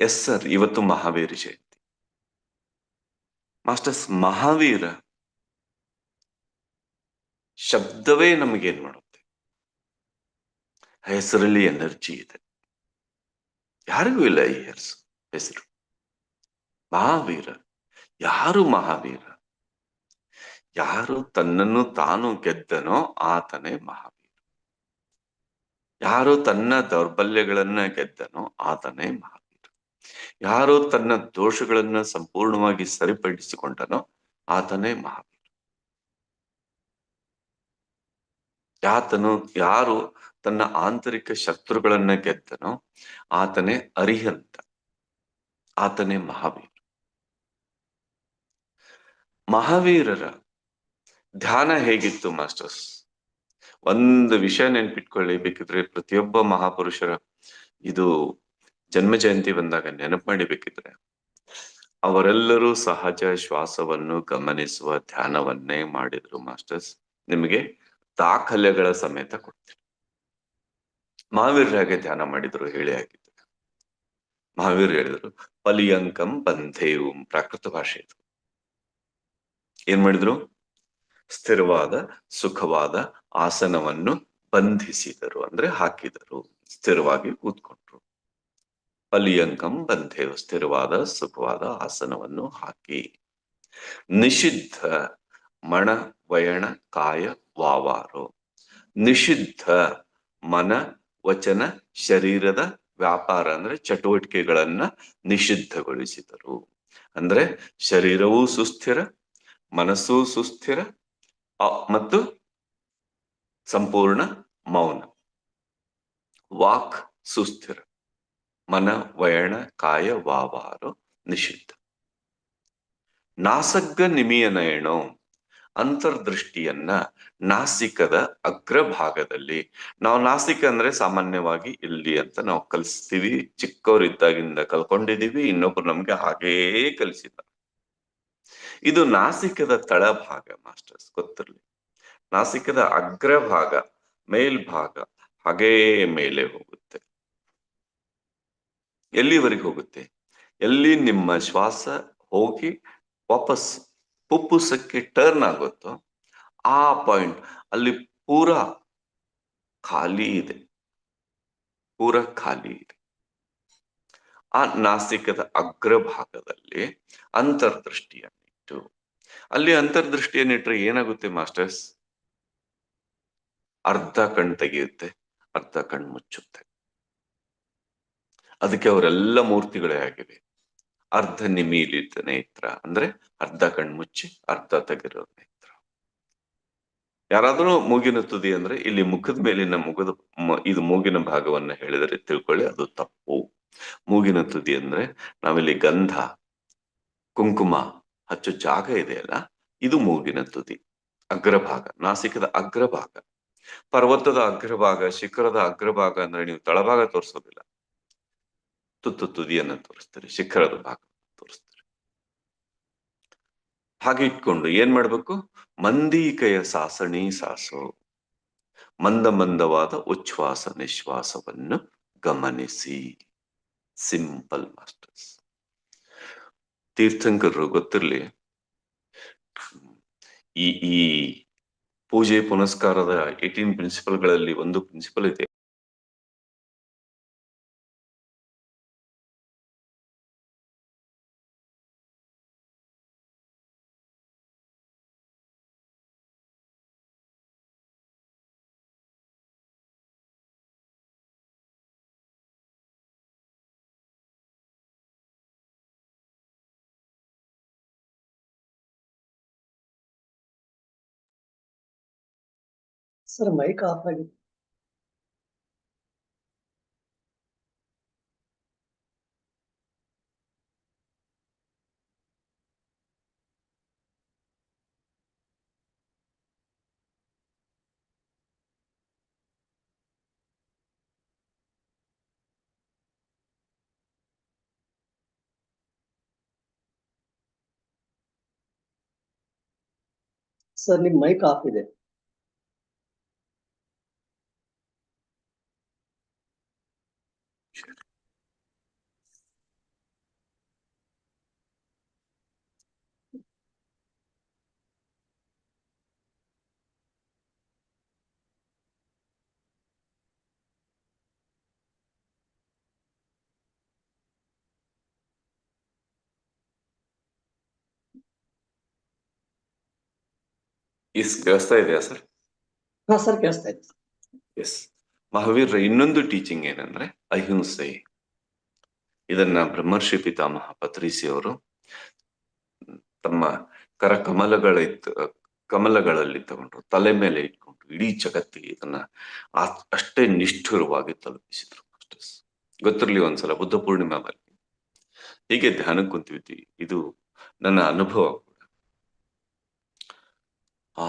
S sir ಇವತ್ತು Mahavir Jayanti. Masters Mahavir ಶಬ್ದವೇ ನಮಗೇನ್ ಮಾಡುತ್ತೆ? ಹೆಸರಲ್ಲಿ ಎನರ್ಜಿ ಇದೆ. ಯಾರಿಗೂ ಇಲ್ಲ ಈ ಹೆಸರು ಹೆಸರು. ಮಹಾವೀರ. ಯಾರು ಮಹಾವೀರ? ಯಾರು ತನ್ನನ್ನು ತಾನು ಗೆದ್ದನೋ ಆತನೇ ಮಹಾವೀರ. ಯಾರು ತನ್ನ ದೌರ್ಬಲ್ಯಗಳನ್ನ ಗೆದ್ದನೋ ಆತನೇ ಮಹಾವೀರ. ಯಾರು ತನ್ನ ದೋಷಗಳನ್ನ ಸಂಪೂರ್ಣವಾಗಿ ಸರಿಪಡಿಸಿಕೊಂಡನೋ ಆತನೇ ಮಹಾವೀರ. ಯಾತನು, ಯಾರು ತನ್ನ ಆಂತರಿಕ ಶತ್ರುಗಳನ್ನ ಗೆದ್ದನೋ ಆತನೇ ಅರಿಹಂತ, ಆತನೇ ಮಹಾವೀರ. ಮಹಾವೀರರ ಧ್ಯಾನ ಹೇಗಿತ್ತು ಮಾಸ್ಟರ್ಸ್? ಒಂದು ವಿಷಯ ನೆನ್ಪಿಟ್ಕೊಳ್ಳಿ ಬೇಕಿದ್ರೆ ಪ್ರತಿಯೊಬ್ಬ ಮಹಾಪುರುಷರ ಇದು ಜನ್ಮ ಜಯಂತಿ ಬಂದಾಗ ನೆನಪು ಮಾಡಿಬೇಕಿದ್ರೆ, ಅವರೆಲ್ಲರೂ ಸಹಜ ಶ್ವಾಸವನ್ನು ಗಮನಿಸುವ ಧ್ಯಾನವನ್ನೇ ಮಾಡಿದ್ರು ಮಾಸ್ಟರ್ಸ್. ನಿಮಗೆ ದಾಖಲೆಗಳ ಸಮೇತ ಕೊಡ್ತೀನಿ. ಮಹಾವೀರ್ಯಾಗೆ ಧ್ಯಾನ ಮಾಡಿದ್ರು ಹೇಳಿ ಆಗಿದ್ದು ಮಹಾವೀರ್ ಹೇಳಿದ್ರು, ಪಲಿಯಂಕಂ ಬಂಧೇವು ಪ್ರಾಕೃತ ಭಾಷೆ ಇದು ಏನ್ ಮಾಡಿದ್ರು? ಸ್ಥಿರವಾದ, ಸುಖವಾದ ಆಸನವನ್ನು ಬಂಧಿಸಿದರು, ಅಂದ್ರೆ ಹಾಕಿದರು, ಸ್ಥಿರವಾಗಿ ಕೂತ್ಕೊಂಡ್ರು. ಪಲಿಯಂಕಂ ಬಂಧೇವು ಸ್ಥಿರವಾದ ಸುಖವಾದ ಆಸನವನ್ನು ಹಾಕಿ. ನಿಷಿದ್ಧ ಮಣ ವಯಣ ಕಾಯ ವಾವಾರು. ನಿಷಿದ್ಧ ಮನ ವಚನ ಶರೀರದ ವ್ಯಾಪಾರ ಅಂದ್ರೆ ಚಟುವಟಿಕೆಗಳನ್ನ ನಿಷಿದ್ಧಗೊಳಿಸಿದರು. ಅಂದ್ರೆ ಶರೀರವೂ ಸುಸ್ಥಿರ, ಮನಸ್ಸು ಸುಸ್ಥಿರ ಮತ್ತು ಸಂಪೂರ್ಣ ಮೌನ. ವಾಕ್ ಸುಸ್ಥಿರ. ಮನ ವಯಣ ಕಾಯ ವಾವಾರು ನಿಷಿದ್ಧ. ನಾಸಗ್ಗ ನಿಮಿಯನಯಣೋ ಅಂತರ್ದೃಷ್ಟಿಯನ್ನ ನಾಸಿಕದ ಅಗ್ರಭಾಗದಲ್ಲಿ. ನಾವು ನಾಸಿಕ ಅಂದ್ರೆ ಸಾಮಾನ್ಯವಾಗಿ ಇಲ್ಲಿ ಅಂತ ನಾವು ಕಲಿಸ್ತೀವಿ. ಚಿಕ್ಕವರಿದ್ದಾಗಿಂದ ಕಲ್ಕೊಂಡಿದೀವಿ, ಇನ್ನೊಬ್ರು ನಮ್ಗೆ ಹಾಗೇ ಕಲಿಸಿದ ಇದು ನಾಸಿಕದ ತಳಭಾಗ, ಮಾಸ್ಟರ್ಸ್, ಗೊತ್ತಿರಲಿ. ನಾಸಿಕದ ಅಗ್ರಭಾಗ, ಮೇಲ್ಭಾಗ, ಹಾಗೇ ಮೇಲೆ ಹೋಗುತ್ತೆ. ಎಲ್ಲಿವರೆಗೆ ಹೋಗುತ್ತೆ? ಎಲ್ಲಿ ನಿಮ್ಮ ಶ್ವಾಸ ಹೋಗಿ ವಾಪಸ್ ಪುಪ್ಪುಸಕ್ಕೆ ಟರ್ನ್ ಆಗುತ್ತೋ ಆ ಪಾಯಿಂಟ್ ಅಲ್ಲಿ ಪೂರ ಖಾಲಿ ಇದೆ. ಪೂರ ಖಾಲಿ ಇದೆ. ಆ ನಾಸಿಕದ ಅಗ್ರಭಾಗದಲ್ಲಿ ಅಂತರ್ದೃಷ್ಟಿಯನ್ನಿಟ್ಟು. ಅಲ್ಲಿ ಅಂತರ್ದೃಷ್ಟಿಯನ್ನಿಟ್ರೆ ಏನಾಗುತ್ತೆ ಮಾಸ್ಟರ್ಸ್? ಅರ್ಧ ಕಣ್ ತೆಗೆಯುತ್ತೆ, ಅರ್ಧ ಕಣ್ ಮುಚ್ಚುತ್ತೆ. ಅದಕ್ಕೆ ಅವರೆಲ್ಲ ಮೂರ್ತಿಗಳೇ ಆಗಿವೆ. ಅರ್ಧ ನಿಮೀಲಿತ ನೇತ್ರ, ಅಂದ್ರೆ ಅರ್ಧ ಕಣ್ಮುಚ್ಚಿ, ಅರ್ಧ ತೆಗೆರೋ ನೇತ್ರ. ಯಾರಾದ್ರೂ ಮೂಗಿನ ತುದಿ ಅಂದ್ರೆ ಇಲ್ಲಿ ಮುಖದ ಮೇಲಿನ ಮುಗದ ಇದು ಮೂಗಿನ ಭಾಗವನ್ನ ಹೇಳಿದರೆ ತಿಳ್ಕೊಳ್ಳಿ, ಅದು ತಪ್ಪು. ಮೂಗಿನ ತುದಿ ಅಂದ್ರೆ ನಾವಿಲ್ಲಿ ಗಂಧ, ಕುಂಕುಮ ಹಚ್ಚೋ ಜಾಗ ಇದೆಯಲ್ಲ ಇದು ಮೂಗಿನ ತುದಿ. ಅಗ್ರಭಾಗ, ನಾಸಿಕದ ಅಗ್ರಭಾಗ. ಪರ್ವತದ ಅಗ್ರಭಾಗ, ಶಿಖರದ ಅಗ್ರಭಾಗ ಅಂದ್ರೆ ನೀವು ತಳಭಾಗ ತೋರಿಸೋದಿಲ್ಲ. ತುತ್ತು ತುದಿಯನ್ನ ತೋರಿಸ್ತಾರೆ, ಶಿಖರದ ಭಾಗ ತೋರಿಸ್ತಾರೆ. ಹಾಗೆ ಇಟ್ಕೊಂಡು ಏನ್ ಮಾಡ್ಬೇಕು? ಮಂದೀಕಯ ಸಾಸಣಿ ಸಾಸು. ಮಂದ ಮಂದವಾದ ಉಚ್ಛ್ವಾಸ ನಿಶ್ವಾಸವನ್ನು ಗಮನಿಸಿ. ಸಿಂಪಲ್ ಮಾಸ್ಟರ್ಸ್ ತೀರ್ಥಂಕರರು ಗೊತ್ತಿರ್ಲಿ, ಈ ಈ ಪೂಜೆ ಪುನಸ್ಕಾರದ ಏಟೀನ್ ಪ್ರಿನ್ಸಿಪಲ್ಗಳಲ್ಲಿ ಒಂದು ಪ್ರಿನ್ಸಿಪಲ್ ಇದೆ. ಸರ್ ಮೈಕ್ ಆಫ್ ಆಗಿದೆ ಸರ್ ನಿಮ್ ಮೈಕ್ ಆಫ್ ಇದೆ ಇಸ್ ಕೇಳಿಸ್ತಾ ಇದೆಯಾ ಸರ್? ಹಾ ಸರ್ ಕೇಳಿಸ್ತಾ ಇದೆ. ಎಸ್ ಮಹಾವೀರ ಇನ್ನೊಂದು ಟೀಚಿಂಗ್ ಏನಂದ್ರೆ ಅಹಿಂಸೆ. ಇದನ್ನ ಬ್ರಹ್ಮರ್ಷಿ ಪಿತಾಮಹ ಪತ್ರಿಸಿ ಅವರು ತಮ್ಮ ಕರಕಮಲಗಳ ಕಮಲಗಳಲ್ಲಿ ತಗೊಂಡ್ರು ತಲೆ ಮೇಲೆ ಇಟ್ಕೊಂಡು ಇಡೀ ಜಗತ್ತಿಗೆ ಇದನ್ನ ಅಷ್ಟೇ ನಿಷ್ಠುರವಾಗಿ ತಲುಪಿಸಿದ್ರು ಮಾಸ್ಟರ್ಸ್ ಗೊತ್ತಿರ್ಲಿ ಒಂದ್ಸಲ ಬುದ್ಧ ಪೂರ್ಣಿಮಾ ಬರ್ಲಿ. ಹೀಗೆ ಧ್ಯಾನಕ್ಕೆ ಕುಂತಿದ್ವಿ. ಇದು ನನ್ನ ಅನುಭವ. ಆ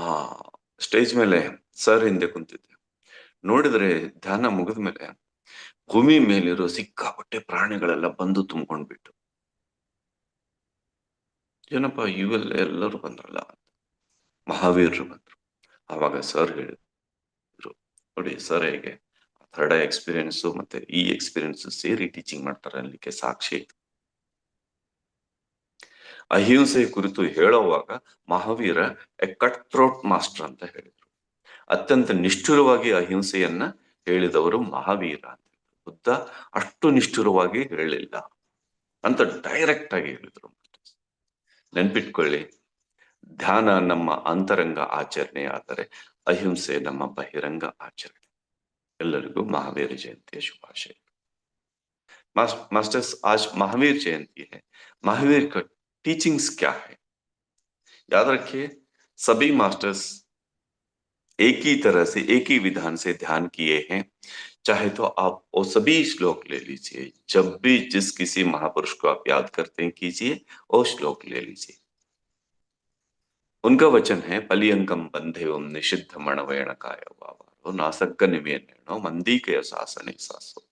ಸ್ಟೇಜ್ ಮೇಲೆ ಸರ್ ಹಿಂದೆ ಕುಂತಿದ್ದೆ. ನೋಡಿದ್ರೆ ಧ್ಯಾನ ಮುಗಿದ ಮೇಲೆ ಭೂಮಿ ಮೇಲಿರೋ ಸಿಕ್ಕಾಪಟ್ಟೆ ಪ್ರಾಣಿಗಳೆಲ್ಲ ಬಂದು ತುಂಬ್ಕೊಂಡ್ಬಿಟ್ಟು ಏನಪ್ಪ, ಇವೆಲ್ಲ ಎಲ್ಲರೂ ಬಂದ್ರಲ್ಲ? ಮಹಾವೀರರು ಬಂದ್ರು. ಆವಾಗ ಸರ್ ಹೇಳಿದ್ರು, ನೋಡಿ ಸರ್ ಹೇಗೆ? ಥರ್ಡ್ ಎಕ್ಸ್ಪೀರಿಯನ್ಸು ಮತ್ತೆ ಈ ಎಕ್ಸ್ಪೀರಿಯನ್ಸ್ ಸೇರಿ ಟೀಚಿಂಗ್ ಮಾಡ್ತಾರೆ ಅಲ್ಲಿಗೆ ಸಾಕ್ಷಿ ಇದು ಅಹಿಂಸೆ ಕುರಿತು ಹೇಳುವಾಗ Mahavira a cut throat master ಅಂತ ಹೇಳಿದ್ರು ಅತ್ಯಂತ ನಿಷ್ಠುರವಾಗಿ ಅಹಿಂಸೆಯನ್ನ ಹೇಳಿದವರು ಮಹಾವೀರ ಅಂತ ಬುದ್ಧ ಅಷ್ಟು ನಿಷ್ಠುರವಾಗಿ ಹೇಳಿಲ್ಲ ಅಂತ ಡೈರೆಕ್ಟ್ ಆಗಿ ಹೇಳಿದ್ರು ನೆನ್ಪಿಟ್ಕೊಳ್ಳಿ ಧ್ಯಾನ ನಮ್ಮ ಅಂತರಂಗ ಆಚರಣೆ ಆದರೆ ಅಹಿಂಸೆ ನಮ್ಮ ಬಹಿರಂಗ ಆಚರಣೆ ಎಲ್ಲರಿಗೂ महावीर जयंती शुभाशय मास- मास्टर्स आज महावीर जयंती है महावीर का टीचिंग्स क्या है? याद रखिए, सभी मास्टर्स एक ही तरह से, एक ही विधान से ध्यान किए हैं। चाहे तो आप वो सभी श्लोक ले लीजिए, जब भी जिस किसी महापुरुष को आप याद करते हैं, कीजिए, वो श्लोक ले लीजिए। उनका वचन है पलियंकम बंधे ओम निषिद्ध मणवयण काय वावारो नासक्क निवेनो मंदी के शासन सासो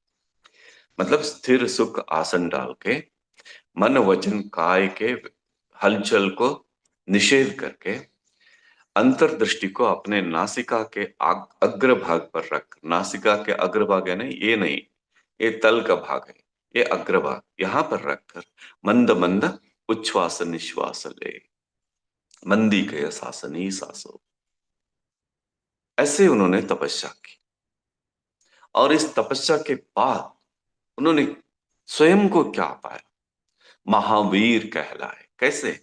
मतलब स्थिर सुख आसन डाल के मन वचन काय के हलचल को निषेध करके अंतर्दृष्टि को अपने नासिका के अग्रभाग पर रख। नासिका के अग्रभाग है ना ये नहीं, ये तल का भाग है, ये अग्रभाग यहाँ पर रखकर मंद मंद उच्छ्वास निश्वास ले। मंदी के शासनी सासो। ऐसे उन्होंने तपस्या की। और इस तपस्या के बाद उन्होंने स्वयं को क्या पाया? महावीर कहलाए। कैसे?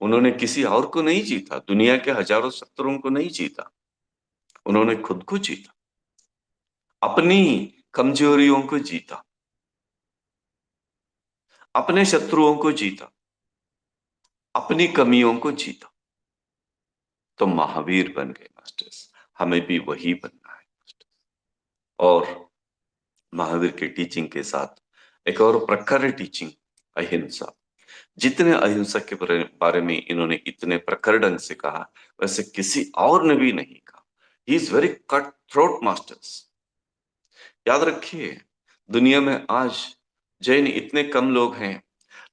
उन्होंने किसी और को नहीं जीता, दुनिया के हज़ारों शत्रुओं को नहीं जीता। उन्होंने खुद को जीता, अपनी कमजोरियों को जीता, अपने शत्रुओं को जीता, अपनी कमियों को जीता। तो महावीर बन गए मास्टर्स। हमें भी वही बनना है और महावीर के टीचिंग के साथ एक और प्रखर टीचिंग अहिंसा। जितने अहिंसा के बारे- में इन्होंने इतने प्रखर ढंग से कहा, वैसे किसी और ने भी नहीं कहा। He is very cut throat masters याद रखिए, दुनिया में आज जैन इतने कम लोग हैं,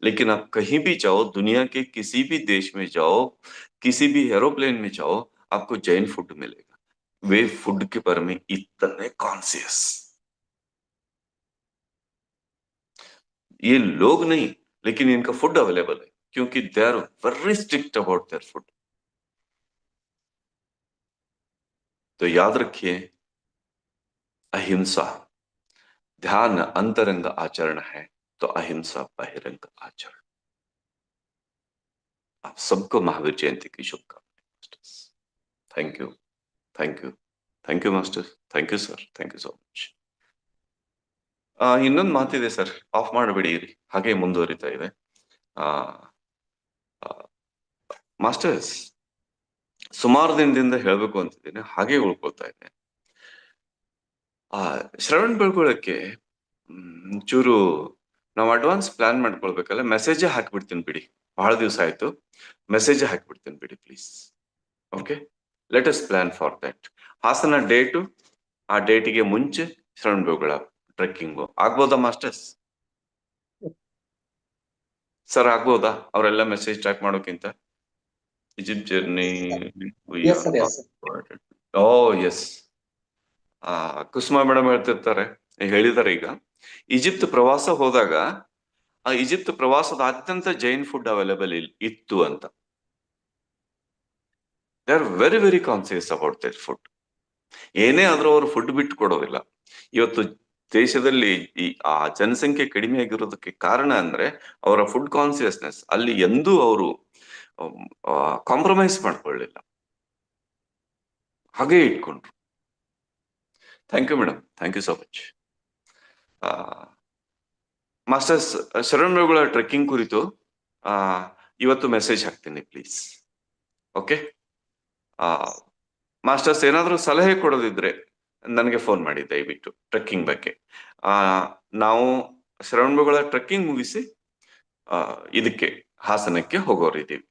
लेकिन आप कहीं भी जाओ, दुनिया के किसी भी देश में जाओ, किसी भी एरोप्लेन में जाओ, आपको जैन फ़ूड मिलेगा। वे फ़ूड के बारे में इतने कॉन्सियस ये लोग नहीं, लेकिन इनका फ़ूड अवेलेबल है, क्योंकि they are very strict about their food तो याद रखिए, अहिंसा, ध्यान अंतरंग आचरण है तो अहिंसा बहिरंग आचरण। आप सबको महावीर जयंती की शुभकामनाएँ thank you thank you thank you master thank you sir thank you so much ಇನ್ನೊಂದು ಮಾತಿದೆ ಸರ್. ಆಫ್ ಮಾಡಬೇಡಿ ಹಾಗೆ ಮುಂದುವರಿತಾ ಇದೆ. ಮಾಸ್ಟರ್ಸ್, ಸುಮಾರು ದಿನದಿಂದ ಹೇಳ್ಬೇಕು ಅಂತಿದ್ದೀನಿ. ಹಾಗೆ ಉಳ್ಕೊಳ್ತಾ ಇದೆ. ಆ, ಶ್ರವಣ್ ಬೆಳ್ಕೊಳಕ್ಕೆ ಚೂರು ನಾವು ಅಡ್ವಾನ್ಸ್ ಪ್ಲಾನ್ ಮಾಡ್ಕೊಳ್ಬೇಕಲ್ಲ. ಮೆಸೇಜ್ ಹಾಕಿಬಿಡ್ತೀನಿ ಬಿಡಿ. ಬಹಳ ದಿವಸ ಆಯ್ತು. ಮೆಸೇಜ್ ಹಾಕ್ಬಿಡ್ತೀನಿ ಬಿಡಿ, please. Okay? Let us plan for that Hassan date, ಆ ಡೇಟಿಗೆ ಮುಂಚೆ ಶ್ರವಣ್ ಬೆಳಗೊಳ ಟ್ರೆಕ್ಕಿಂಗು ಆಗ್ಬೋದಾ ಮಾಸ್ಟರ್ಸ್ ಸರ್ ಆಗ್ಬೋದಾ? ಅವರೆಲ್ಲ ಮೆಸೇಜ್ ಟ್ರ್ಯಾಕ್ ಮಾಡೋಕ್ಕಿಂತ? Egypt journey O S Kusuma madam ಹೇಳ್ತಿರ್ತಾರೆ. ಹೇಳಿದ್ದಾರೆ ಈಗ. ಈಜಿಪ್ತ್ ಪ್ರವಾಸ ಹೋದಾಗ ಆ ಈಜಿಪ್ಟ್ ಪ್ರವಾಸದಾದ್ಯಂತ ಜೈನ್ ಫುಡ್ ಅವೈಲೇಬಲ್ ಇತ್ತು ಅಂತ. They are very very conscious about their food ಏನೇ ಆದ್ರೂ ಅವರು ಫುಡ್ ಬಿಟ್ಟು ಕೊಡೋದಿಲ್ಲ. ಇವತ್ತು ದೇಶದಲ್ಲಿ ಈ ಆ ಜನಸಂಖ್ಯೆ ಕಡಿಮೆ ಆಗಿರೋದಕ್ಕೆ ಕಾರಣ ಅಂದ್ರೆ ಅವರ ಫುಡ್ ಕಾನ್ಸಿಯಸ್ನೆಸ್ ಅಲ್ಲಿ ಎಂದೂ ಅವರು ಕಾಂಪ್ರಮೈಸ್ ಮಾಡ್ಕೊಳ್ಳಿಲ್ಲ. ಹಾಗೆ ಇಟ್ಕೊಂಡ್ರು. Thank you madam thank you so much masters ಶರಣರುಗಳ trekking ಕುರಿತು ಆ, ಇವತ್ತು ಮೆಸೇಜ್ ಹಾಕ್ತೀನಿ ಪ್ಲೀಸ್ ಓಕೆ ಮಾಸ್ಟರ್ಸ್ ಏನಾದರೂ ಸಲಹೆ ಕೊಡೋದಿದ್ರೆ ನನಗೆ ಫೋನ್ ಮಾಡಿ, ದಯವಿಟ್ಟು. ಟ್ರೆಕ್ಕಿಂಗ್ ಬಗ್ಗೆ. ನಾವು ಶರಣರುಗಳ ಟ್ರೆಕ್ಕಿಂಗ್ ಮುಗಿಸಿ ಇದಕ್ಕೆ, ಹಾಸನಕ್ಕೆ ಹೋಗೋರಿದ್ದೀವಿ.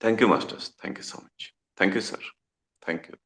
Thank you masters thank you so much thank you sir thank you